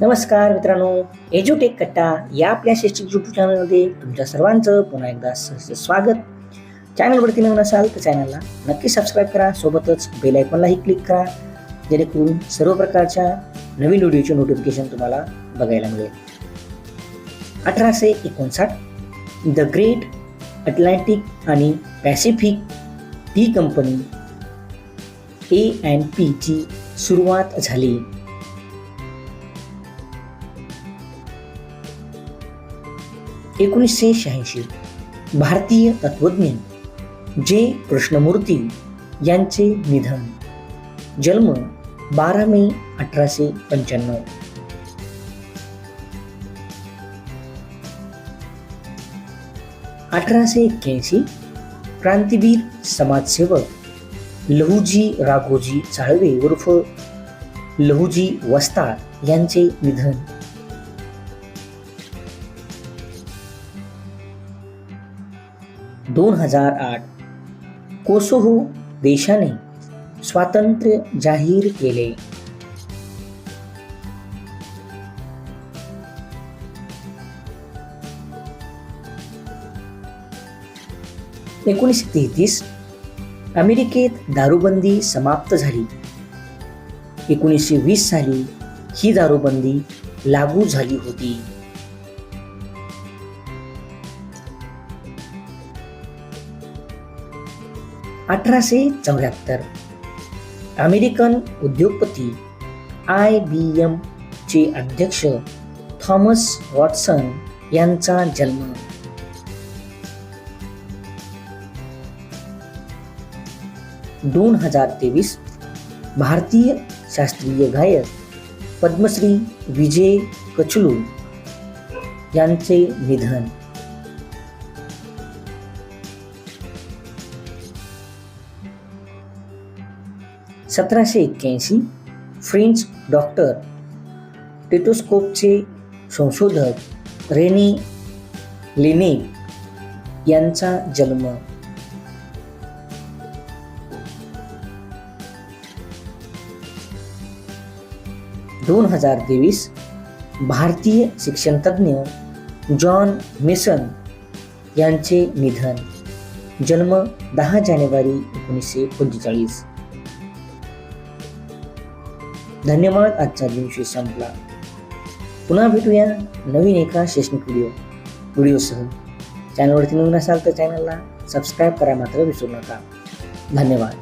नमस्कार मित्रांनो एज्युटेक कट्टा या आपल्या शैक्षणिक यूट्यूब चॅनलमध्ये तुमच्या सर्वांचं पुन्हा एकदा सहर्ष स्वागत. चॅनलवरती नवीन असाल तर चॅनलला नक्की सबस्क्राईब करा सोबतच बेल आयकॉनलाही क्लिक करा जेणेकरून सर्व प्रकारच्या नवीन व्हिडिओचे नोटिफिकेशन तुम्हाला बघायला मिळेल. अठराशे एकोणसाठ द ग्रेट अटलांटिक आणि Pacific tea company A and पीची सुरुवात झाली. एकोणीसशे शहाऐंशी. भारतीय तत्वज्ञ जे कृष्णमूर्ती यांचे निधन. जन्म बारा मे अठराशे पंच्याण्णव. अठराशे एक्क्याऐंशी क्रांतीवीर समाजसेवक लहुजी राघोजी चाळवे उर्फ लहुजी वस्ता यांचे निधन. दोन हज़ार आठ। कोसोहो देशाने स्वातंत्र्य जाहीर केले। एकोणीसशे तेहतीस अमेरिकेत दारूबंदी समाप्त झाली. एकोणीसशे वीस साली ही दारूबंदी लागू झाली होती. अठराशे चौऱ्याहत्तर. अमेरिकन उद्योगपती आय बी एम चे अध्यक्ष थॉमस वॉटसन यांचा जन्म. दोन हजार तेवीस भारतीय शास्त्रीय गायक पद्मश्री विजय कचलू यांचे निधन. सतराशे एक्क्याऐंशी फ्रेंच डॉक्टर टेटोस्कोपचे संशोधक रेनी लेने यांचा जन्म. दोन हजार तेवीस भारतीय शिक्षणतज्ञ जॉन मेसन यांचे निधन. जन्म दहा जानेवारी एकोणीसशे पंचेचाळीस धन्यवाद आजचा दिवशी संपला. पुन्हा भेटूया नवीन एका शैक्षणिक व्हिडिओ व्हिडिओसह चॅनलवरती नवीन असाल तर चॅनलला सबस्क्राईब करा मात्र विसरू नका. धन्यवाद.